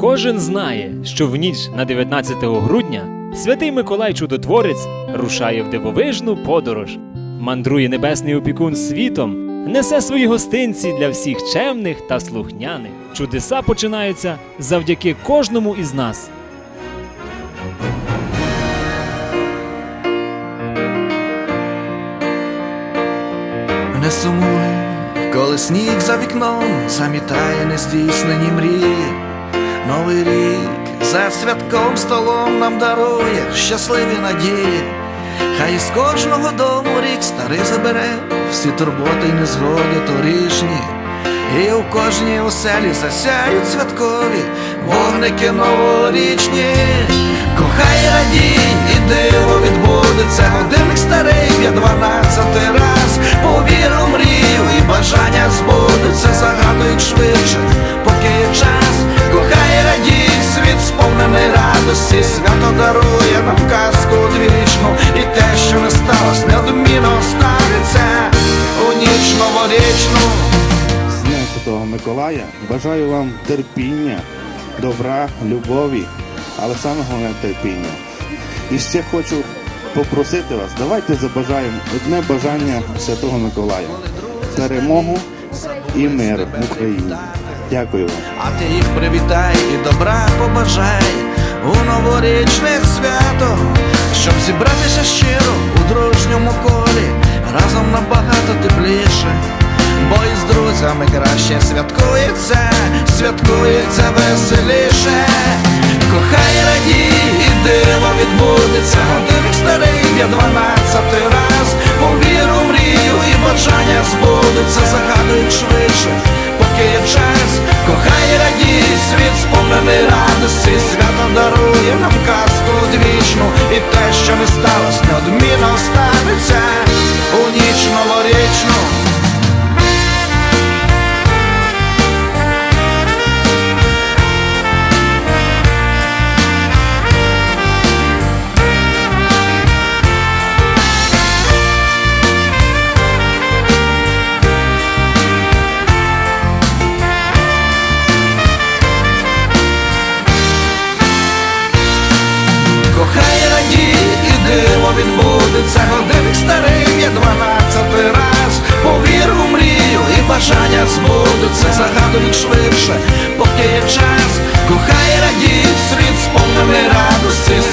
Кожен знає, що в ніч на 19 грудня святий Миколай Чудотворець рушає в дивовижну подорож, мандрує небесний опікун світом, несе свої гостинці для всіх чемних та слухняних. Чудеса починаються завдяки кожному із нас. Не сумуй, коли сніг за вікном замітає нездійснені мрії. Новий рік за святком столом нам дарує щасливі надії. Хай із кожного дому рік старий забере всі турботи й незгоди торішні. І у кожній оселі засяють святкові вогники новорічні. Кохай радій, і диво відбудеться, годинник старий б'є дванадцятий раз. Повір у мрію і бажання збудуться, загадують швидше, радості, свято дарує нам казку одвічну, і те, що не сталося, неодмінно станеться у ніч новорічну. З Днем Святого Миколая бажаю вам терпіння, добра, любові, але саме головне терпіння. І ще хочу попросити вас, давайте забажаємо одне бажання Святого Миколая перемогу і мир в Україні. Дякую вам. А ти їх привітай і добра побажай новорічних свято, щоб зібратися щиро у дружньому колі, разом набагато тепліше, бо із друзями краще святкується, святкується веселіше. Кохай радій, і диво відбудеться, годинник старий є дванадцятий раз. У мрію і бажання збудуться, загадують швидше, поки є час. Кохай радій, світ сповнений радості, відбудеться, годинник старий є дванадцятий раз. Повір у мрію і бажання збудуться, загадують швидше, поки є час. Кохай радій, світ сповнений радості,